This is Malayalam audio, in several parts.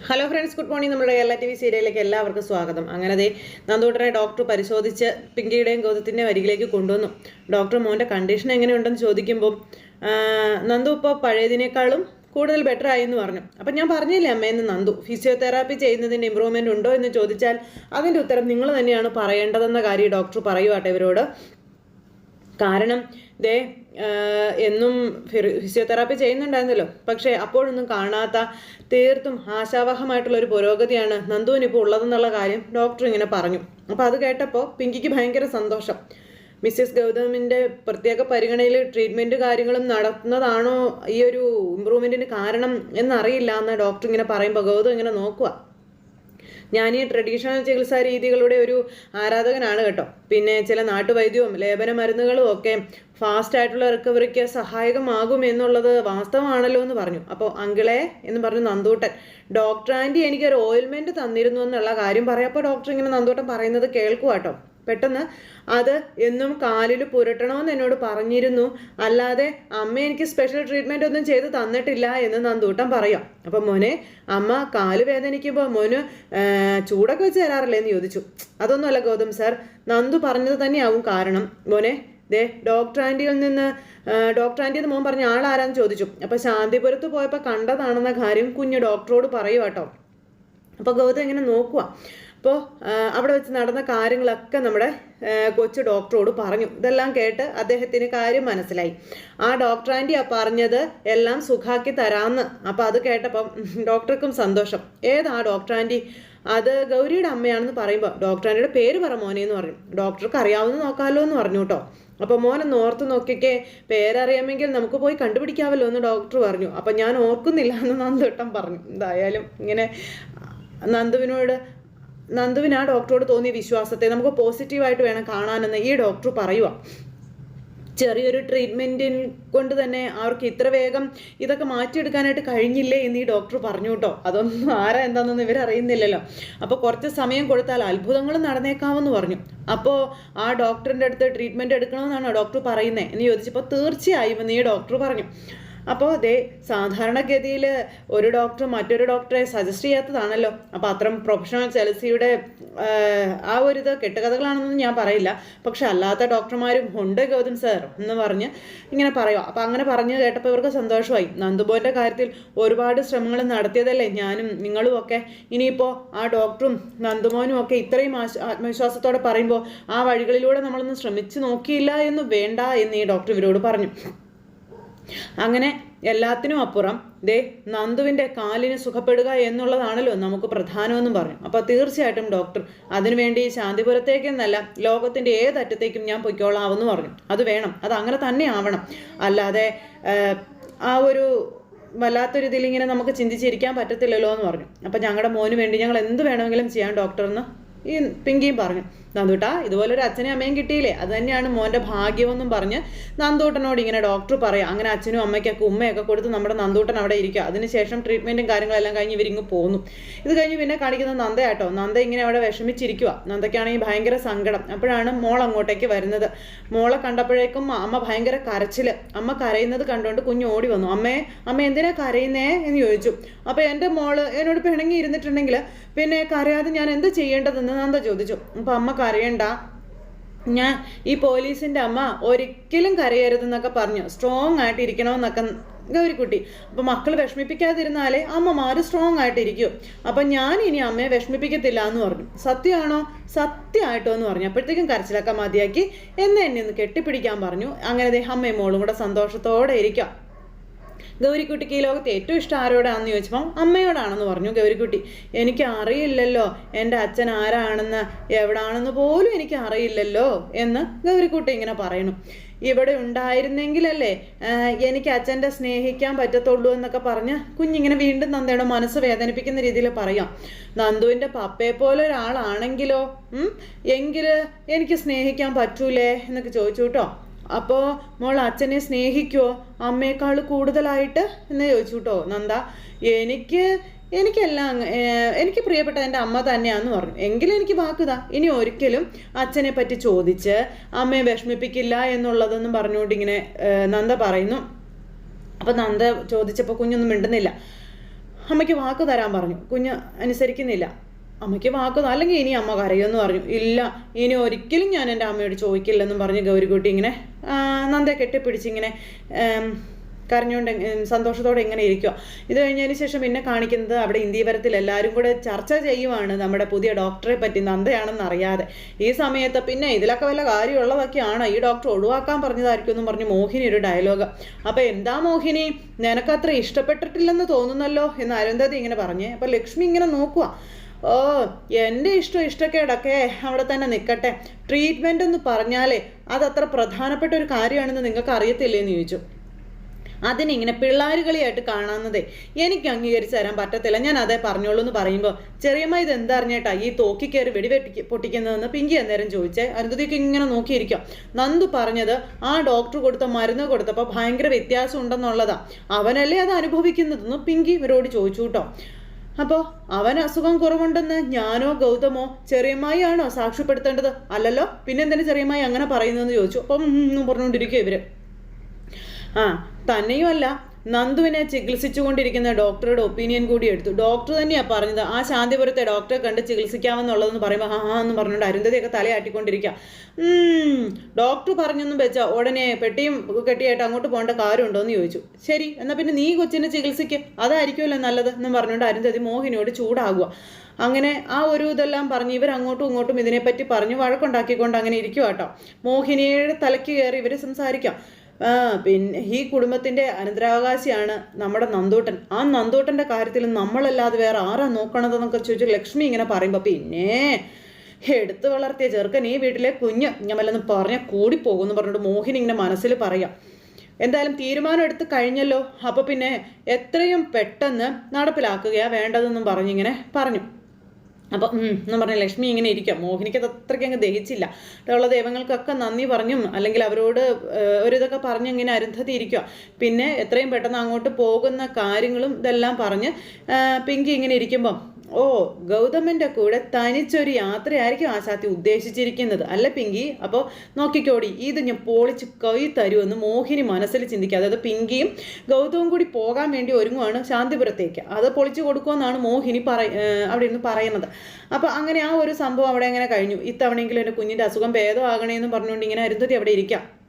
ഹലോ ഫ്രണ്ട്സ് ഗുഡ് മോർണിംഗ് നമ്മുടെ കേരള ടി വി സീരിയലിലേക്ക് എല്ലാവർക്കും സ്വാഗതം. അങ്ങനെ ദേ നന്ദൂട്ടനെ ഡോക്ടർ പരിശോധിച്ച് പിങ്കിയുടെയും ഗൗതത്തിന്റെ വരികിലേക്ക് കൊണ്ടുവന്നു. ഡോക്ടർ മോന്റെ കണ്ടീഷൻ എങ്ങനെയുണ്ടെന്ന് ചോദിക്കുമ്പോൾ "ആ, നന്ദു ഇപ്പോൾ പഴയതിനേക്കാളും കൂടുതൽ ബെറ്റർ ആയി എന്ന് പറഞ്ഞു. അപ്പം ഞാൻ പറഞ്ഞില്ലേ അമ്മയെന്ന് നന്ദു ഫിസിയോതെറാപ്പി ചെയ്യുന്നതിന്റെ ഇമ്പ്രൂവ്മെന്റ് ഉണ്ടോ എന്ന് ചോദിച്ചാൽ അതിന്റെ ഉത്തരം നിങ്ങൾ തന്നെയാണ് പറയേണ്ടതെന്ന കാര്യം ഡോക്ടർ പറയുവാട്ടെ ഇവരോട്. കാരണം ദേ എന്നും ഫിസിയോതെറാപ്പി ചെയ്യുന്നുണ്ടായിരുന്നല്ലോ. പക്ഷേ അപ്പോഴൊന്നും കാണാത്ത തീർത്തും ആശാവഹമായിട്ടുള്ള ഒരു പുരോഗതിയാണ് നന്ദുവിന് ഇപ്പോൾ ഉള്ളതെന്നുള്ള കാര്യം ഡോക്ടർ ഇങ്ങനെ പറഞ്ഞു. അപ്പോൾ അത് കേട്ടപ്പോൾ പിങ്കിക്ക് ഭയങ്കര സന്തോഷം. മിസ്സിസ് ഗൗതമിന്റെ പ്രത്യേക പരിഗണനയിൽ ട്രീറ്റ്മെന്റ് കാര്യങ്ങളും നടത്തുന്നതാണോ ഈ ഒരു ഇമ്പ്രൂവ്മെന്റിന് കാരണം എന്നറിയില്ല എന്ന് ഡോക്ടർ ഇങ്ങനെ പറയുമ്പോൾ ഗൗതം ഇങ്ങനെ നോക്കുക ഞാൻ ഈ ട്രഡീഷണൽ ചികിത്സാ രീതികളുടെ ഒരു ആരാധകനാണ് കേട്ടോ. പിന്നെ ചില നാട്ടുവൈദ്യവും ലേപന മരുന്നുകളും ഒക്കെ ഫാസ്റ്റ് ആയിട്ടുള്ള റിക്കവറിക്ക് സഹായകമാകും എന്നുള്ളത് വാസ്തവമാണല്ലോ എന്ന് പറഞ്ഞു. അപ്പോൾ അങ്കിളെ എന്ന് പറഞ്ഞു നന്ദൂട്ടൻ ഡോക്ടർ ആന്റി എനിക്കൊരു ഓയിൽമെന്റ് തന്നിരുന്നു എന്നുള്ള കാര്യം പറയാം. അപ്പോൾ ഡോക്ടർ ഇങ്ങനെ നന്ദൂട്ടൻ പറയുന്നത് കേൾക്കുക കേട്ടോ. പെട്ടെന്ന് അത് എന്നും കാലിൽ പുരട്ടണമെന്ന് എന്നോട് പറഞ്ഞിരുന്നു. അല്ലാതെ അമ്മ എനിക്ക് സ്പെഷ്യൽ ട്രീറ്റ്മെന്റ് ഒന്നും ചെയ്ത് തന്നിട്ടില്ല എന്ന് നന്ദൂട്ടൻ പറയാം. അപ്പം മോനെ അമ്മ കാൽ വേദനിക്കുമ്പോൾ മോന് ചൂടൊക്കെ വെച്ച് തരാറില്ലേ എന്ന് ചോദിച്ചു. അതൊന്നുമല്ല ഗൗതം സാർ നന്ദു പറഞ്ഞത് തന്നെയാവും കാരണം. മോനെ ദേ ഡോക്ടർ ആന്റിയിൽ നിന്ന് ഡോക്ടർ ആന്റി എന്ന് മോൻ പറഞ്ഞ ആളാരാന്ന് ചോദിച്ചു. അപ്പോൾ ശാന്തിപുരത്ത് പോയപ്പോൾ കണ്ടതാണെന്ന കാര്യം കുഞ്ഞ് ഡോക്ടറോട് പറയുക കേട്ടോ അപ്പോൾ ഗൗതം ഇങ്ങനെ നോക്കുക അപ്പോൾ അവിടെ വെച്ച് നടന്ന കാര്യങ്ങളൊക്കെ നമ്മുടെ കൊച്ചു ഡോക്ടറോട് പറഞ്ഞു. ഇതെല്ലാം കേട്ട് അദ്ദേഹത്തിന് കാര്യം മനസ്സിലായി. ആ ഡോക്ടർ ആന്റി ആ പറഞ്ഞത് എല്ലാം സുഖാക്കി തരാമെന്ന് അപ്പോൾ അത് കേട്ടപ്പം ഡോക്ടർക്കും സന്തോഷം. ഏതാ ഡോക്ടർ ആന്റി അത് ഗൗരിയുടെ അമ്മയാണെന്ന് പറയുമ്പോൾ ഡോക്ടർ ആന്റിയുടെ പേര് പറ മോനെ എന്ന് പറഞ്ഞു ഡോക്ടർക്ക് അറിയാവുന്ന നോക്കാമല്ലോ എന്ന് പറഞ്ഞു കേട്ടോ. അപ്പോൾ മോനെ ഓർത്ത് നോക്കിക്കേ പേരറിയാമെങ്കിൽ നമുക്ക് പോയി കണ്ടുപിടിക്കാമല്ലോ എന്ന് ഡോക്ടർ പറഞ്ഞു. അപ്പം ഞാൻ ഓർക്കുന്നില്ല എന്ന് നന്ദുട്ടം പറഞ്ഞു. എന്തായാലും ഇങ്ങനെ നന്ദുവിനോട് നന്ദുവിന് ആ ഡോക്ടറോട് തോന്നിയ വിശ്വാസത്തെ നമുക്ക് പോസിറ്റീവായിട്ട് വേണം കാണാനെന്ന് ഈ ഡോക്ടർ പറയുക ചെറിയൊരു ട്രീറ്റ്മെന്റിൽ കൊണ്ട് തന്നെ അവർക്ക് ഇത്ര വേഗം ഇതൊക്കെ മാറ്റിയെടുക്കാനായിട്ട് കഴിഞ്ഞില്ലേ എന്ന് ഈ ഡോക്ടർ പറഞ്ഞു കേട്ടോ. അതൊന്നും ആരാ എന്താണെന്നൊന്നും ഇവരറിയുന്നില്ലല്ലോ അപ്പോൾ കുറച്ച് സമയം കൊടുത്താൽ അത്ഭുതങ്ങൾ നടന്നേക്കാമെന്ന് പറഞ്ഞു. അപ്പോൾ ആ ഡോക്ടറിന്റെ അടുത്ത് ട്രീറ്റ്മെന്റ് എടുക്കണമെന്നാണോ ഡോക്ടർ പറയുന്നത് എന്ന് ചോദിച്ചപ്പോൾ തീർച്ചയായും എന്ന് ഈ ഡോക്ടർ പറഞ്ഞു. അപ്പോൾ ദേ സാധാരണഗതിയിൽ ഒരു ഡോക്ടർ മറ്റൊരു ഡോക്ടറെ സജസ്റ്റ് ചെയ്യാത്തതാണല്ലോ. അപ്പോൾ അത്തരം പ്രൊഫഷണൽ ചെലസിയുടെ ആ ഒരു ഇത് കെട്ടുകഥകളാണെന്നൊന്നും ഞാൻ പറയില്ല. പക്ഷെ അല്ലാത്ത ഡോക്ടർമാരും ഉണ്ട് ഗൗതം സർ എന്ന് പറഞ്ഞ് ഇങ്ങനെ പറയുക അപ്പോൾ അങ്ങനെ പറഞ്ഞു കേട്ടപ്പോൾ ഇവർക്ക് സന്തോഷമായി. നന്ദുബോന്റെ കാര്യത്തിൽ ഒരുപാട് ശ്രമങ്ങൾ നടത്തിയതല്ലേ ഞാനും നിങ്ങളും ഒക്കെ. ഇനിയിപ്പോൾ ആ ഡോക്ടറും നന്ദുമോനും ഒക്കെ ഇത്രയും ആത്മവിശ്വാസത്തോടെ പറയുമ്പോൾ ആ വഴികളിലൂടെ നമ്മളൊന്ന് ശ്രമിച്ചു നോക്കിയില്ല എന്ന് വേണ്ട എന്ന് ഈ ഡോക്ടർ ഇവരോട് പറഞ്ഞു. അങ്ങനെ എല്ലാത്തിനും അപ്പുറം ദേ നന്ദുവിന്റെ കാലിന് സുഖപ്പെടുക എന്നുള്ളതാണല്ലോ നമുക്ക് പ്രധാനമെന്നും പറഞ്ഞു അപ്പോൾ തീർച്ചയായിട്ടും ഡോക്ടർ അതിനുവേണ്ടി ശാന്തിപുരത്തേക്കെന്നല്ല ലോകത്തിന്റെ ഏതറ്റത്തേക്കും ഞാൻ പൊയ്ക്കോളാമെന്ന് പറഞ്ഞു. അത് വേണം അത് അങ്ങനെ തന്നെ ആവണം. അല്ലാതെ ആ, ഒരു വല്ലാത്തൊരു ഇതിൽ ഇങ്ങനെ നമുക്ക് ചിന്തിച്ചിരിക്കാൻ പറ്റത്തില്ലല്ലോ എന്ന് പറഞ്ഞു. അപ്പം ഞങ്ങളുടെ മോന് വേണ്ടി ഞങ്ങൾ എന്ത് വേണമെങ്കിലും ചെയ്യാം ഡോക്ടറെന്ന് ഈ പിങ്കിയും പറഞ്ഞു. നന്ദൂട്ടാ ഇതുപോലെ ഒരു അച്ഛനും അമ്മയും കിട്ടിയില്ലേ? അത് തന്നെയാണ് മോന്റെ ഭാഗ്യമെന്നും പറഞ്ഞ് നന്ദൂട്ടനോട് ഇങ്ങനെ ഡോക്ടർ പറയാം. അങ്ങനെ അച്ഛനും അമ്മയ്ക്കൊക്കെ ഉമ്മയൊക്കെ കൊടുത്ത് നമ്മുടെ നന്ദൂട്ടൻ അവിടെ ഇരിക്കുക അതിനുശേഷം ട്രീറ്റ്മെന്റും കാര്യങ്ങളെല്ലാം കഴിഞ്ഞ് ഇവരിങ്ങ് പോന്നു. ഇത് കഴിഞ്ഞ് പിന്നെ കാണിക്കുന്നത് നന്ദയാട്ടോ. നന്ദ ഇങ്ങനെ അവിടെ വിഷമിച്ചിരിക്കുക നന്ദയ്ക്കാണെങ്കിൽ ഭയങ്കര സങ്കടം. അപ്പോഴാണ് മോൾ അങ്ങോട്ടേക്ക് വരുന്നത്. മോളെ കണ്ടപ്പോഴേക്കും അമ്മ ഭയങ്കര കരച്ചിൽ അമ്മ കരയുന്നത് കണ്ടുകൊണ്ട് കുഞ്ഞ് ഓടി വന്നു. അമ്മേ അമ്മ എന്തിനാ കരയുന്നേ? എന്ന് ചോദിച്ചു. അപ്പോൾ എന്റെ മോൾ എന്നോട് പിണങ്ങി ഇരുന്നിട്ടുണ്ടെങ്കിൽ പിന്നെ കരയാതെ ഞാൻ എന്ത് ചെയ്യേണ്ടതെന്ന് നന്ദ ചോദിച്ചു. അപ്പോൾ അമ്മ കരയണ്ട ഞാൻ ഈ പോലീസിന്റെ അമ്മ ഒരിക്കലും കരയരുതെന്നൊക്കെ പറഞ്ഞു. സ്ട്രോങ് ആയിട്ട് ഇരിക്കണമെന്നൊക്കെ ഗൗരിക്കുട്ടി അപ്പോൾ മക്കൾ വിഷമിപ്പിക്കാതിരുന്നാലേ അമ്മമാർ സ്ട്രോങ് ആയിട്ടിരിക്കും. അപ്പം ഞാൻ ഇനി അമ്മയെ വിഷമിപ്പിക്കത്തില്ല എന്ന് പറഞ്ഞു. സത്യമാണോ? സത്യമായിട്ടോ എന്ന് പറഞ്ഞു. അപ്പോഴത്തേക്കും കരച്ചിലൊക്കെ മതിയാക്കി എന്നെ എന്നെ ഒന്ന് കെട്ടിപ്പിടിക്കാൻ പറഞ്ഞു. അങ്ങനെ അമ്മയും മോളും കൂടെ സന്തോഷത്തോടെ ഇരിക്കാം ഗൗരിക്കുട്ടിക്ക് ഈ ലോകത്ത് ഏറ്റവും ഇഷ്ടം ആരോടാണെന്ന് ചോദിച്ചപ്പോൾ അമ്മയോടാണെന്ന് പറഞ്ഞു. ഗൗരിക്കുട്ടി എനിക്ക് അറിയില്ലല്ലോ. എന്റെ അച്ഛൻ ആരാണെന്ന്? എവിടാണെന്ന് പോലും എനിക്ക് അറിയില്ലല്ലോ. എന്ന് ഗൗരിക്കുട്ടി ഇങ്ങനെ പറയണു ഇവിടെ ഉണ്ടായിരുന്നെങ്കിലല്ലേ എനിക്ക് അച്ഛന്റെ സ്നേഹിക്കാൻ പറ്റത്തുള്ളൂ എന്നൊക്കെ പറഞ്ഞ് കുഞ്ഞിങ്ങനെ വീണ്ടും നന്ദയുടെ മനസ്സ് വേദനിപ്പിക്കുന്ന രീതിയിൽ പറയാം. നന്ദുവിന്റെ പപ്പയെ പോലെ ഒരാളാണെങ്കിലോ എങ്കിൽ എനിക്ക് സ്നേഹിക്കാൻ പറ്റൂലേ? എന്നൊക്കെ ചോദിച്ചു കേട്ടോ. അപ്പോൾ മോൾ അച്ഛനെ സ്നേഹിക്കുമോ അമ്മയെക്കാൾ കൂടുതലായിട്ട്? എന്ന് ചോദിച്ചു കേട്ടോ നന്ദ. എനിക്ക് എനിക്കെല്ലാം എനിക്ക് പ്രിയപ്പെട്ട എന്റെ അമ്മ തന്നെയാന്ന് പറഞ്ഞു. എങ്കിലും എനിക്ക് വാക്കുതാ ഇനി ഒരിക്കലും അച്ഛനെ പറ്റി ചോദിച്ച് അമ്മയെ വിഷമിപ്പിക്കില്ല എന്നുള്ളതെന്നും പറഞ്ഞുകൊണ്ട് ഇങ്ങനെ നന്ദ പറയുന്നു. അപ്പം നന്ദ ചോദിച്ചപ്പോൾ കുഞ്ഞൊന്നും മിണ്ടുന്നില്ല. അമ്മയ്ക്ക് വാക്ക് തരാൻ പറഞ്ഞു. കുഞ്ഞ് അനുസരിക്കുന്നില്ല. അമ്മയ്ക്ക് വാക്ക് അല്ലെങ്കിൽ ഇനി അമ്മ കരയുമെന്ന് പറഞ്ഞു. ഇല്ല ഇനി ഒരിക്കലും ഞാൻ എന്റെ അമ്മയോട് ചോദിക്കില്ലെന്നും പറഞ്ഞ് ഗൗരിക്കുട്ടി ഇങ്ങനെ നന്ദ കെട്ടിപ്പിടിച്ചിങ്ങനെ കരഞ്ഞുകൊണ്ട് സന്തോഷത്തോടെ ഇങ്ങനെ ഇരിക്കുക ഇത് കഴിഞ്ഞതിന് ശേഷം പിന്നെ കാണിക്കുന്നത് അവിടെ ഇന്ത്യവരത്തിൽ എല്ലാവരും കൂടെ ചർച്ച ചെയ്യുവാണ് നമ്മുടെ പുതിയ ഡോക്ടറെ പറ്റി നന്ദയാണെന്ന് അറിയാതെ. ഈ സമയത്ത് പിന്നെ ഇതിലൊക്കെ വല്ല കാര്യമുള്ളതൊക്കെയാണ്? ഈ ഡോക്ടർ ഒഴിവാക്കാൻ പറഞ്ഞതായിരിക്കും എന്നും പറഞ്ഞ് മോഹിനി ഒരു ഡയലോഗ്. അപ്പോൾ എന്താ മോഹിനി? നിനക്കത്ര ഇഷ്ടപ്പെട്ടിട്ടില്ലെന്ന് തോന്നുന്നല്ലോ എന്ന് അരുന്ധതി ഇങ്ങനെ പറഞ്ഞേ. അപ്പോൾ ലക്ഷ്മി ഇങ്ങനെ നോക്കുക ഓ എന്റെ ഇഷ്ടം ഇഷ്ടക്കേടൊക്കെ അവിടെ തന്നെ നിൽക്കട്ടെ ട്രീറ്റ്മെന്റ് എന്ന് പറഞ്ഞാലേ അതത്ര പ്രധാനപ്പെട്ട ഒരു കാര്യമാണെന്ന് നിങ്ങൾക്ക് അറിയത്തില്ലേ എന്ന് ചോദിച്ചു. അതിനിങ്ങനെ പിള്ളാരുകളിയായിട്ട് കാണാവുന്നതേ എനിക്ക് അംഗീകരിച്ച് തരാൻ പറ്റത്തില്ല. ഞാൻ അതേ പറഞ്ഞോളൂ എന്ന് പറയുമ്പോൾ ചെറിയമ്മ ഇത് എന്താ അറിഞ്ഞേട്ടാ ഈ തോക്കി കയറി വെടിവെട്ടി പൊട്ടിക്കുന്നതെന്ന് പിങ്കി അന്നേരം ചോദിച്ചേ. അരുന്ധതിക്ക് ഇങ്ങനെ നോക്കിയിരിക്കാം. നന്ദു പറഞ്ഞത് ആ ഡോക്ടർ കൊടുത്ത മരുന്ന് കൊടുത്തപ്പോൾ ഭയങ്കര വ്യത്യാസം ഉണ്ടെന്നുള്ളതാ അവനല്ലേ അത് അനുഭവിക്കുന്നതെന്ന് പിങ്കി ഇവരോട് ചോദിച്ചു കേട്ടോ. അപ്പോൾ അവൻ അസുഖം കുറവുണ്ടെന്ന് ഞാനോ ഗൗതമോ ചെറിയമ്മായിയാണോ സാക്ഷ്യപ്പെടുത്തേണ്ടത്? അല്ലല്ലോ? പിന്നെ എന്തിനാ ചെറിയമായി അങ്ങനെ പറയുന്നതെന്ന് ചോദിച്ചു. അപ്പം പറഞ്ഞുകൊണ്ടിരിക്കുക ഇവർ. ആ തന്നെയുമല്ല നന്ദുവിനെ ചികിത്സിച്ചുകൊണ്ടിരിക്കുന്ന ഡോക്ടറുടെ ഒപ്പീനിയൻ കൂടി എടുത്തു. ഡോക്ടർ തന്നെയാണ് പറഞ്ഞത് ആ ശാന്തിപുരത്തെ ഡോക്ടറെ കണ്ട് ചികിത്സിക്കാമെന്നുള്ളതെന്ന് പറയുമ്പോൾ ആ എന്ന് പറഞ്ഞുകൊണ്ട് അരുന്ധതിയൊക്കെ തലയാട്ടിക്കൊണ്ടിരിക്കുക ഡോക്ടർ പറഞ്ഞൊന്നും വെച്ചാൽ ഉടനെ പെട്ടിയും കെട്ടിയായിട്ട് അങ്ങോട്ട് പോകേണ്ട കാര്യമുണ്ടോ എന്ന് ചോദിച്ചു. ശരി എന്നാൽ പിന്നെ നീ കൊച്ചിനെ ചികിത്സിക്ക് അതായിരിക്കുമല്ലോ നല്ലത് എന്ന് പറഞ്ഞുകൊണ്ട് അരുന്ധതി മോഹിനിയോട് ചൂടാകുക അങ്ങനെ ആ ഒരു ഇതെല്ലാം പറഞ്ഞ് ഇവർ അങ്ങോട്ടും ഇങ്ങോട്ടും ഇതിനെപ്പറ്റി പറഞ്ഞ് വഴക്കുണ്ടാക്കിക്കൊണ്ട് അങ്ങനെ ഇരിക്കുക കേട്ടോ മോഹിനിയുടെ തലയ്ക്ക് കയറി ഇവർ സംസാരിക്കാം. പിന്നെ ഈ കുടുംബത്തിന്റെ അനന്തരാവകാശിയാണ് നമ്മുടെ നന്ദൂട്ടൻ. ആ നന്ദൂട്ടന്റെ കാര്യത്തിൽ നമ്മളല്ലാതെ വേറെ ആരാ നോക്കണതെന്നൊക്കെ ചോദിച്ചു ലക്ഷ്മി ഇങ്ങനെ പറയുമ്പോൾ പിന്നെ എടുത്തു വളർത്തിയ ചെറുക്കൻ ഈ വീട്ടിലെ കുഞ്ഞ് കൂടി പറഞ്ഞാൽ കൂടിപ്പോകുമെന്ന് പറഞ്ഞിട്ട് മോഹിനി ഇങ്ങനെ മനസ്സിൽ പറയാം. എന്തായാലും തീരുമാനം എടുത്ത് കഴിഞ്ഞല്ലോ. അപ്പോൾ പിന്നെ എത്രയും പെട്ടെന്ന് നടപ്പിലാക്കുകയാണ് വേണ്ടതെന്നും പറഞ്ഞിങ്ങനെ പറഞ്ഞു. അപ്പോൾ എന്ന് പറഞ്ഞ ലക്ഷ്മി ഇങ്ങനെ ഇരിക്കാം. മോഹിനിക്ക് അത് അത്രയ്ക്ക് അങ്ങ് ദഹിച്ചില്ല. ഉള്ള ദൈവങ്ങൾക്കൊക്കെ നന്ദി പറഞ്ഞും അല്ലെങ്കിൽ അവരോട് ഒരു ഇതൊക്കെ പറഞ്ഞ് ഇങ്ങനെ അരുന്ധതി ഇരിക്കുക പിന്നെ എത്രയും പെട്ടെന്ന് അങ്ങോട്ട് പോകുന്ന കാര്യങ്ങളും ഇതെല്ലാം പറഞ്ഞ് പിങ്കി ഇങ്ങനെ ഇരിക്കുമ്പം ഓ ഗൗതമന്റെ കൂടെ തനിച്ചൊരു യാത്രയായിരിക്കും ആശാത്തി ഉദ്ദേശിച്ചിരിക്കുന്നത്. അല്ല പിങ്കി? അപ്പോൾ നോക്കിക്കോടി ഇത് ഞാൻ പൊളിച്ച് കൈ തരുമെന്ന് മോഹിനി മനസ്സിൽ ചിന്തിക്കുക. അതായത് പിങ്കിയും ഗൗതവും കൂടി പോകാൻ വേണ്ടി ഒരുങ്ങുവാണ് ശാന്തിപുരത്തേക്ക്. അത് പൊളിച്ചു കൊടുക്കുമെന്നാണ് മോഹിനി പറ അവിടെ ഇരുന്ന് പറയുന്നത്. അപ്പോൾ അങ്ങനെ ആ ഒരു സംഭവം അവിടെ അങ്ങനെ കഴിഞ്ഞു. ഇത്തവണയെങ്കിലും എന്റെ കുഞ്ഞിന്റെ അസുഖം ഭേദമാകണേ എന്ന് പറഞ്ഞുകൊണ്ട് ഇങ്ങനെ അരുന്ധതി അവിടെ ഇരിക്കാം.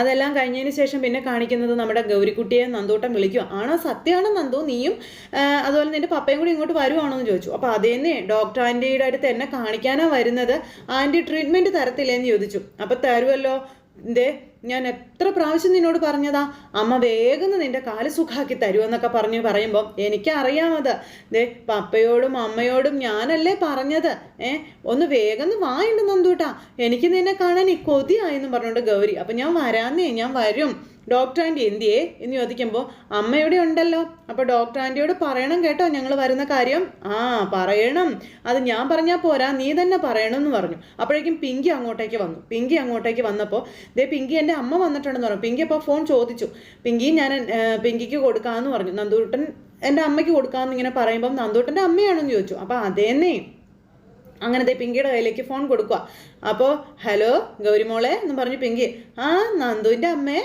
അതെല്ലാം കഴിഞ്ഞതിന് ശേഷം പിന്നെ കാണിക്കുന്നത് നമ്മുടെ ഗൗരിക്കുട്ടിയെ നന്ദൂട്ടം വിളിക്കുക. ആണോ സത്യമാണ് നന്ദു? നീയും അതുപോലെ നിന്റെ പപ്പയും കൂടി ഇങ്ങോട്ട് വരുവാണോ എന്ന് ചോദിച്ചു. അപ്പോൾ അതേന്നെ ഡോക്ടർ ആന്റിയുടെ അടുത്ത് എന്നെ കാണിക്കാനാ വരുന്നത്. ആന്റി ട്രീറ്റ്മെന്റ് തരത്തില്ലേന്ന് ചോദിച്ചു. അപ്പോൾ തരുമല്ലോ ദേ ഞാൻ എത്ര പ്രാവശ്യം നിന്നോട് പറഞ്ഞതാ? അമ്മ വേഗം നിന്റെ കാൽ സുഖാക്കി തരുമെന്നൊക്കെ പറഞ്ഞു പറയുമ്പോൾ എനിക്കറിയാമത് ദേ പപ്പയോടും അമ്മയോടും ഞാനല്ലേ പറഞ്ഞത്. ഏ ഒന്ന് വേഗം വായുണ്ട് നന്ദൂട്ടാ. എനിക്ക് നിന്നെ കാണാൻ ഈ കൊതിയായെന്നും പറഞ്ഞുകൊണ്ട് ഗൗരി. അപ്പം ഞാൻ വരാന്നേ ഞാൻ വരും. ഡോക്ടർ ആന്റി എന്തിയേ എന്ന് ചോദിക്കുമ്പോൾ അമ്മയുടെ ഉണ്ടല്ലോ? അപ്പോൾ ഡോക്ടർ ആന്റിയോട് പറയണം കേട്ടോ ഞങ്ങൾ വരുന്ന കാര്യം. ആ പറയണം. അത് ഞാൻ പറഞ്ഞാൽ പോരാ നീ തന്നെ പറയണം എന്ന് പറഞ്ഞു. അപ്പോഴേക്കും പിങ്കി അങ്ങോട്ടേക്ക് വന്നു. പിങ്കി അങ്ങോട്ടേക്ക് വന്നപ്പോൾ ദേ പിങ്കി എന്റെ അമ്മ വന്നിട്ടുണ്ടെന്ന് പറഞ്ഞു. പിങ്കി അപ്പോൾ ഫോൺ ചോദിച്ചു. പിങ്കി ഞാൻ പിങ്കിക്ക് കൊടുക്കാമെന്ന് പറഞ്ഞു. നന്ദൂട്ടൻ എന്റെ അമ്മയ്ക്ക് കൊടുക്കാമെന്ന് ഇങ്ങനെ പറയുമ്പം നന്ദൂട്ടന്റെ അമ്മയാണെന്ന് ചോദിച്ചു. അപ്പോൾ അതേന്നേ. അങ്ങനത്തെ പിങ്കിയുടെ കയ്യിലേക്ക് ഫോൺ കൊടുക്കുക അപ്പോൾ ഹലോ ഗൗരിമോളെ എന്ന് പറഞ്ഞു പിങ്കി. ആ നന്ദുവിന്റെ അമ്മേ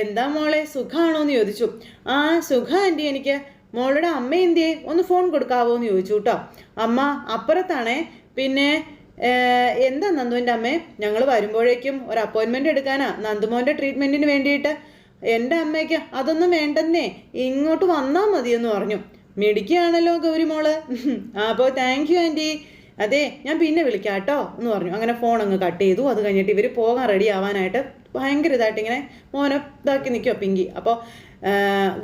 എന്താ മോളെ സുഖമാണോ എന്ന് ചോദിച്ചു. ആ സുഖ ആന്റി എനിക്ക്. മോളുടെ അമ്മ എന്തിയെ? ഒന്ന് ഫോൺ കൊടുക്കാവോ എന്ന് ചോദിച്ചു കേട്ടോ അമ്മ അപ്പുറത്താണേ. പിന്നെ എന്താ നന്ദുവിന്റെ അമ്മേ? ഞങ്ങൾ വരുമ്പോഴേക്കും ഒരു അപ്പോയിൻമെന്റ് എടുക്കാനാ. നന്ദുമോന്റെ ട്രീറ്റ്മെന്റിന് വേണ്ടിയിട്ട്. എന്റെ അമ്മയ്ക്ക് അതൊന്നും വേണ്ടെന്നേ. ഇങ്ങോട്ട് വന്നാൽ മതിയെന്ന് പറഞ്ഞു. മിടിക്കുകയാണല്ലോ ഗൗരിമോൾ അപ്പോൾ താങ്ക് യു ആന്റി അതെ ഞാൻ പിന്നെ വിളിക്കാം കേട്ടോ എന്ന് പറഞ്ഞു. അങ്ങനെ ഫോൺ അങ്ങ് കട്ട് ചെയ്തു. അത് കഴിഞ്ഞിട്ട് ഇവർ പോകാൻ റെഡി ആവാനായിട്ട് ഭയങ്കര ഇതായിട്ട് ഇങ്ങനെ മോനെ ഇതാക്കി നിൽക്കുക പിങ്കി. അപ്പോൾ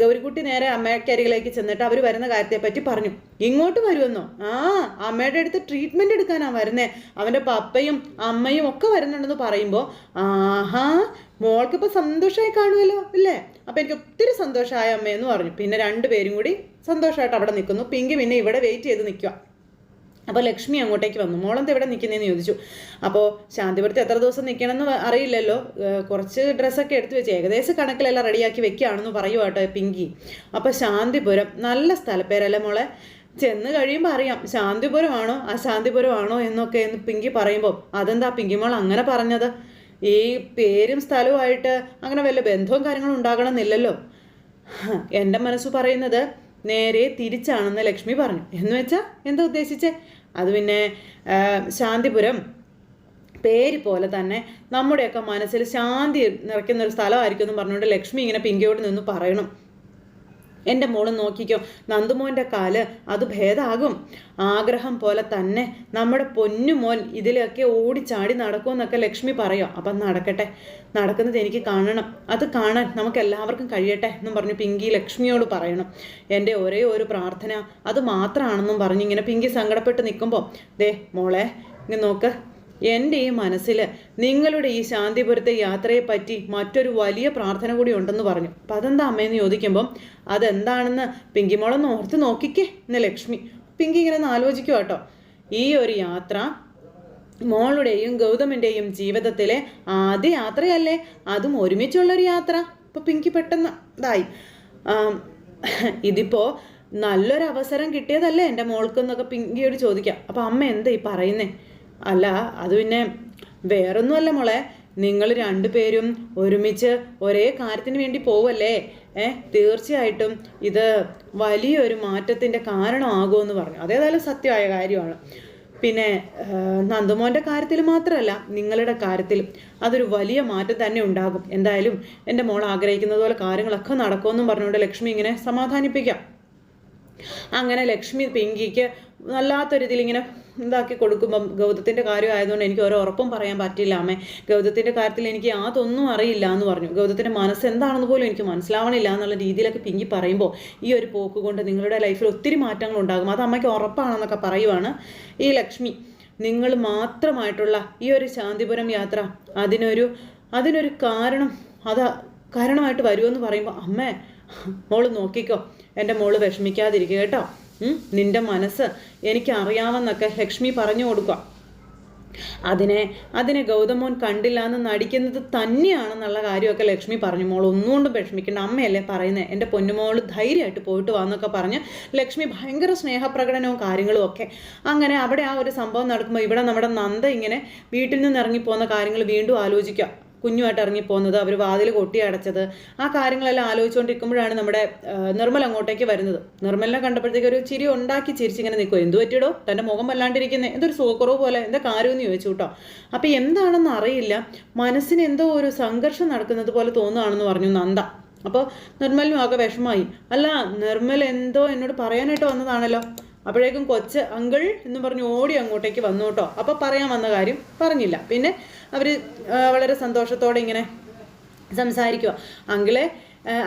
ഗൗരിക്കുട്ടി നേരെ അമ്മയ്ക്കരികിലേക്ക് ചെന്നിട്ട് അവർ വരുന്ന കാര്യത്തെപ്പറ്റി പറഞ്ഞു. ഇങ്ങോട്ട് വരുമെന്നോ? ആ അമ്മയുടെ അടുത്ത് ട്രീറ്റ്മെന്റ് എടുക്കാനാണ് വരുന്നേ. അവന്റെ പപ്പയും അമ്മയും ഒക്കെ വരുന്നുണ്ടെന്ന് പറയുമ്പോൾ ആഹാ മോൾക്കിപ്പോൾ സന്തോഷമായി കാണുമല്ലോ ഇല്ലേ? അപ്പോൾ എനിക്ക് ഒത്തിരി സന്തോഷമായ അമ്മയെന്ന് പറഞ്ഞു. പിന്നെ രണ്ടുപേരും കൂടി സന്തോഷമായിട്ട് അവിടെ നിൽക്കുന്നു. പിങ്കി പിന്നെ ഇവിടെ വെയിറ്റ് ചെയ്ത് നിൽക്കുക അപ്പോൾ ലക്ഷ്മി അങ്ങോട്ടേക്ക് വന്നു. മോളെന്ത് എവിടെ നിൽക്കുന്നതെന്ന് ചോദിച്ചു. അപ്പോൾ ശാന്തിപുരത്ത് എത്ര ദിവസം നിൽക്കണമെന്ന് അറിയില്ലല്ലോ. കുറച്ച് ഡ്രസ്സൊക്കെ എടുത്ത് വെച്ച് ഏകദേശം കണക്കിലെല്ലാം റെഡിയാക്കി വെക്കുകയാണെന്ന് പറയുക കേട്ടോ പിങ്കി. അപ്പോൾ ശാന്തിപുരം നല്ല സ്ഥലപ്പേരല്ലേ മോളെ? ചെന്ന് കഴിയുമ്പോൾ അറിയാം ശാന്തിപുരമാണോ അശാന്തിപുരമാണോ എന്നൊക്കെ എന്ന് പിങ്കി പറയുമ്പോൾ അതെന്താ പിങ്കി മോൾ അങ്ങനെ പറഞ്ഞത്? ഈ പേരും സ്ഥലവുമായിട്ട് അങ്ങനെ വല്ല ബന്ധവും കാര്യങ്ങളും ഉണ്ടാകണമെന്നില്ലല്ലോ? എന്റെ മനസ്സ് പറയുന്നത് നേരെ തിരിച്ചാണെന്ന് ലക്ഷ്മി പറഞ്ഞു. എന്ന് വെച്ചാൽ എന്താ ഉദ്ദേശിച്ചേ? അത് പിന്നെ ശാന്തിപുരം പേര് പോലെ തന്നെ നമ്മുടെയൊക്കെ മനസ്സിൽ ശാന്തി നിറയ്ക്കുന്ന ഒരു സ്ഥലമായിരിക്കും എന്ന് പറഞ്ഞുകൊണ്ട് ലക്ഷ്മി ഇങ്ങനെ പിങ്കിയോട് നിന്ന് പറയണം. എന്റെ മോൾ നോക്കിക്കോ. നന്ദുമോന്റെ കാൽ അത് ഭേദാകും. ആഗ്രഹം പോലെ തന്നെ നമ്മുടെ പൊന്നുമോൻ ഇതിലൊക്കെ ഓടിച്ചാടി നടക്കുമെന്നൊക്കെ ലക്ഷ്മി പറയോ. അപ്പം നടക്കട്ടെ. നടക്കുന്നത് എനിക്ക് കാണണം. അത് കാണാൻ നമുക്ക് എല്ലാവർക്കും കഴിയട്ടെ എന്നും പറഞ്ഞ് പിങ്കി ലക്ഷ്മിയോട് പറയണം. എന്റെ ഒരേ ഒരു പ്രാർത്ഥന അത് മാത്രമാണെന്നും പറഞ്ഞ് ഇങ്ങനെ പിങ്കി സങ്കടപ്പെട്ട് നിൽക്കുമ്പോൾ ദേ മോളെ ഇങ്ങനെ നോക്ക്. എന്റെ ഈ മനസ്സിൽ നിങ്ങളുടെ ഈ ശാന്തിപുരത്തെ യാത്രയെപ്പറ്റി മറ്റൊരു വലിയ പ്രാർത്ഥന കൂടി ഉണ്ടെന്ന് പറഞ്ഞു. അപ്പം അതെന്താ അമ്മയെന്ന് ചോദിക്കുമ്പം അതെന്താണെന്ന് പിങ്കിമോളൊന്ന് ഓർത്ത് നോക്കിക്കേ എന്ന് ലക്ഷ്മി. പിങ്കി ഇങ്ങനെ ഒന്ന് ആലോചിക്കുക കേട്ടോ. ഈ ഒരു യാത്ര മോളുടെയും ഗൗതമിന്റെയും ജീവിതത്തിലെ ആദ്യ യാത്രയല്ലേ? അതും ഒരുമിച്ചുള്ളൊരു യാത്ര. അപ്പോൾ പിങ്കി പെട്ടെന്ന് ഇതായി. ഇതിപ്പോൾ ഇതിപ്പോ നല്ലൊരു അവസരം കിട്ടിയതല്ലേ എന്റെ മോൾക്കെന്നൊക്കെ പിങ്കിയോട് ചോദിക്കാം. അപ്പം അമ്മ എന്താ ഈ പറയുന്നേ? അല്ല അത് പിന്നെ വേറൊന്നുമല്ല മോളെ. നിങ്ങൾ രണ്ടുപേരും ഒരുമിച്ച് ഒരേ കാര്യത്തിന് വേണ്ടി പോവല്ലേ? ഏ തീർച്ചയായിട്ടും ഇത് വലിയൊരു മാറ്റത്തിന്റെ കാരണമാകുമെന്ന് പറഞ്ഞു. അതേതായാലും സത്യമായ കാര്യമാണ്. പിന്നെ നന്ദമോന്റെ കാര്യത്തിൽ മാത്രമല്ല നിങ്ങളുടെ കാര്യത്തിലും അതൊരു വലിയ മാറ്റം തന്നെ ഉണ്ടാകും. എന്തായാലും എന്റെ മോൾ ആഗ്രഹിക്കുന്നത് പോലെ കാര്യങ്ങളൊക്കെ നടക്കുമെന്നും പറഞ്ഞുകൊണ്ട് ലക്ഷ്മി ഇങ്ങനെ സമാധാനിപ്പിക്കാം. അങ്ങനെ ലക്ഷ്മി പിങ്കിക്ക് വല്ലാത്തൊരിതിൽ ഇങ്ങനെ ഇതാക്കി കൊടുക്കുമ്പം ഗൗതത്തിന്റെ കാര്യം ആയതുകൊണ്ട് എനിക്ക് ഓരോ ഉറപ്പും പറയാൻ പറ്റില്ല അമ്മേ. ഗൗതത്തിന്റെ കാര്യത്തിൽ എനിക്ക് യാതൊന്നും അറിയില്ല എന്ന് പറഞ്ഞു. ഗൗതത്തിന്റെ മനസ്സ് എന്താണെന്ന് പോലും എനിക്ക് മനസ്സിലാവണില്ല എന്നുള്ള രീതിയിലൊക്കെ പിങ്കി പറയുമ്പോൾ ഈ ഒരു പോക്ക് കൊണ്ട് നിങ്ങളുടെ ലൈഫിൽ ഒത്തിരി മാറ്റങ്ങൾ ഉണ്ടാകും. അത് അമ്മയ്ക്ക് ഉറപ്പാണെന്നൊക്കെ പറയുവാണ് ഈ ലക്ഷ്മി. നിങ്ങൾ മാത്രമായിട്ടുള്ള ഈ ഒരു ശാന്തിപുരം യാത്ര അതിനൊരു അതിനൊരു കാരണം അത് കാരണമായിട്ട് വരുമെന്ന് പറയുമ്പോൾ അമ്മേ മോൾ നോക്കിക്കോ. എന്റെ മോൾ വിഷമിക്കാതിരിക്കുക കേട്ടോ. നിന്റെ മനസ്സ് എനിക്കറിയാമെന്നൊക്കെ ലക്ഷ്മി പറഞ്ഞു കൊടുക്കുക. അതിനെ അതിനെ ഗൗതമോൻ കണ്ടില്ല എന്ന് നടിക്കുന്നത് തന്നെയാണെന്നുള്ള കാര്യമൊക്കെ ലക്ഷ്മി പറഞ്ഞു. മോൾ ഒന്നുകൊണ്ടും വിഷമിക്കേണ്ട. അമ്മയല്ലേ പറയുന്നത് എന്റെ പൊന്നുമോൾ ധൈര്യമായിട്ട് പോയിട്ട് വാന്നൊക്കെ പറഞ്ഞ് ലക്ഷ്മി ഭയങ്കര സ്നേഹപ്രകടനവും കാര്യങ്ങളും ഒക്കെ. അങ്ങനെ അവിടെ ആ ഒരു സംഭവം നടക്കുമ്പോൾ ഇവിടെ നമ്മുടെ നന്ദ ഇങ്ങനെ വീട്ടിൽ നിന്ന് ഇറങ്ങിപ്പോകുന്ന കാര്യങ്ങൾ വീണ്ടും ആലോചിക്കുക. കുഞ്ഞുമായിട്ട് ഇറങ്ങിപ്പോകുന്നത് അവർ വാതിൽ കൊട്ടി അടച്ചത് ആ കാര്യങ്ങളെല്ലാം ആലോചിച്ചുകൊണ്ടിരിക്കുമ്പോഴാണ് നമ്മുടെ നിർമ്മൽ അങ്ങോട്ടേക്ക് വരുന്നത്. നിർമ്മലിനെ കണ്ടപ്പോഴത്തേക്ക് ഒരു ചിരി ഉണ്ടാക്കി ചിരിച്ചിങ്ങനെ നിൽക്കും എന്തു പറ്റിയിടോ? തന്റെ മുഖം വല്ലാണ്ടിരിക്കുന്നത് എന്തൊരു സുഖക്കുറവ് പോലെ എന്താ കാര്യമെന്ന് ചോദിച്ചു കേട്ടോ. അപ്പോൾ എന്താണെന്ന് അറിയില്ല. മനസ്സിന് എന്തോ ഒരു സംഘർഷം നടക്കുന്നത് പോലെ തോന്നുകയാണെന്ന് പറഞ്ഞു നന്ദ. അപ്പോൾ നിർമ്മലിനും ആകെ വിഷമായി അല്ല നിർമ്മൽ എന്തോ എന്നോട് പറയാനായിട്ട് വന്നതാണല്ലോ. അപ്പോഴേക്കും കൊച്ച് അങ്കിൾ എന്ന് പറഞ്ഞ് ഓടി അങ്ങോട്ടേക്ക് വന്നു കേട്ടോ. അപ്പോൾ പറയാൻ വന്ന കാര്യം പറഞ്ഞില്ല. പിന്നെ അവർ വളരെ സന്തോഷത്തോടെ ഇങ്ങനെ സംസാരിക്കുക അങ്കിളെ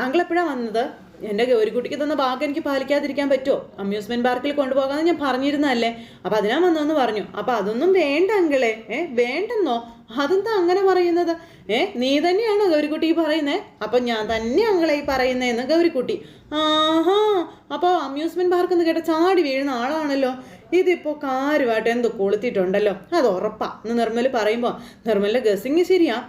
അങ്കിളെപ്പോഴാണ് വന്നത്? എന്റെ ഗൗരിക്കുട്ടിക്ക് തന്ന ഭാഗം എനിക്ക് പാലിക്കാതിരിക്കാൻ പറ്റുമോ? അമ്യൂസ്മെന്റ് പാർക്കിൽ കൊണ്ടുപോകാമെന്ന് ഞാൻ പറഞ്ഞിരുന്നല്ലേ അപ്പം അതിനാ വന്നതെന്ന് പറഞ്ഞു. അപ്പം അതൊന്നും വേണ്ട അങ്കിളെ. ഏ വേണ്ടെന്നോ? അതെന്താ അങ്ങനെ പറയുന്നത്? ഏ നീ തന്നെയാണ് ഗൗരിക്കുട്ടി ഈ പറയുന്നത് അപ്പം ഞാൻ തന്നെ അങ്ങളെ ഈ പറയുന്നതെന്ന് ഗൗരിക്കുട്ടി. ആഹാ അപ്പോൾ അമ്യൂസ്മെന്റ് പാർക്ക് എന്ന് കേട്ട ചാടി വീഴുന്ന ആളാണല്ലോ. ഇതിപ്പോൾ കാര്യമായിട്ട് എന്തോ കൊളുത്തിട്ടുണ്ടല്ലോ? അത് ഉറപ്പാ. എന്ന് നിർമ്മൽ പറയുമ്പോൾ നിർമ്മലിന്റെ ഗസിങ് ശരിയാ.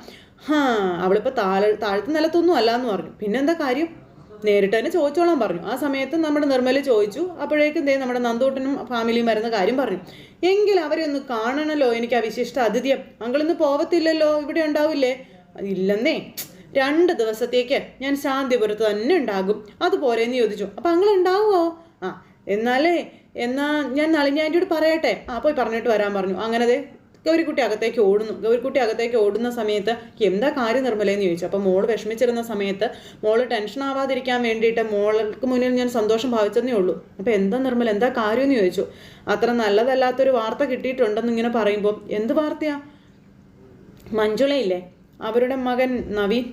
ഹാ അവളിപ്പോൾ താഴെ താഴത്തെ നിലത്തൊന്നും അല്ല എന്ന് പറഞ്ഞു. പിന്നെന്താ കാര്യം? നേരിട്ട് തന്നെ ചോദിച്ചോളാൻ പറഞ്ഞു. ആ സമയത്ത് നമ്മുടെ നിർമ്മൽ ചോദിച്ചു. അപ്പോഴേക്കും ദേ നമ്മുടെ നന്ദൂട്ടനും ഫാമിലിയും വരുന്ന കാര്യം പറഞ്ഞു. എങ്കിൽ അവരെ ഒന്ന് കാണണമല്ലോ എനിക്ക് ആ വിശിഷ്ട അതിഥിയം. അങ്കിളിന്ന് പോവത്തില്ലല്ലോ ഇവിടെ ഉണ്ടാവില്ലേ? ഇല്ലെന്നേ. രണ്ട് ദിവസത്തേക്ക് ഞാൻ ശാന്തിപുരത്ത് തന്നെ ഉണ്ടാകും. അതുപോലെ എന്ന് ചോദിച്ചു. അപ്പം അങ്ങൾ ഉണ്ടാവുമോ ആ എന്നാലേ എന്നാ ഞാൻ നളിഞ്ഞാന്റെ പറയട്ടെ. ആ പോയി പറഞ്ഞിട്ട് വരാൻ പറഞ്ഞു. അങ്ങനെ ഗൗരിക്കുട്ടി അകത്തേക്ക് ഓടുന്നു. ഗൗരിക്കുട്ടി അകത്തേക്ക് ഓടുന്ന സമയത്ത് എന്താ കാര്യം നിർമ്മലയെന്ന് ചോദിച്ചു. അപ്പോൾ മോൾ വിഷമിച്ചിരുന്ന സമയത്ത് മോൾ ടെൻഷൻ ആവാതിരിക്കാൻ വേണ്ടിയിട്ട് മോൾക്ക് മുന്നിൽ ഞാൻ സന്തോഷം ഭാവിച്ചതേ ഉള്ളൂ. അപ്പോൾ എന്താ നിർമ്മല എന്താ കാര്യം എന്ന് ചോദിച്ചു. അത്ര നല്ലതല്ലാത്തൊരു വാർത്ത കിട്ടിയിട്ടുണ്ടെന്ന് ഇങ്ങനെ പറയുമ്പോൾ എന്ത് വാർത്തയാ? മഞ്ജുളയില്ലേ? അവരുടെ മകൻ നവീൻ.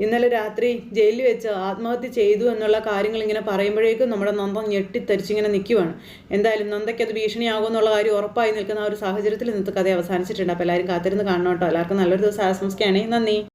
ഇന്നലെ രാത്രി ജയിലിൽ വെച്ച് ആത്മഹത്യ ചെയ്തു എന്നുള്ള കാര്യങ്ങൾ ഇങ്ങനെ പറയുമ്പോഴേക്കും നമ്മുടെ നന്ദ ഞെട്ടിത്തരിച്ചിങ്ങനെ നിൽക്കുവാണ് എന്തായാലും നന്ദയ്ക്ക് അത് ഭീഷണിയാകും എന്നുള്ള കാര്യം ഉറപ്പായി നിൽക്കുന്ന ആ ഒരു സാഹചര്യത്തിൽ ഇന്നത്തെ കഥ അവസാനിച്ചിട്ടുണ്ട്. അപ്പോൾ എല്ലാവരും കാത്തിരുന്ന് കാണണം കേട്ടോ. എല്ലാവർക്കും നല്ലൊരു ദിവസം ആശംസിക്കുകയാണെങ്കിൽ നന്ദി.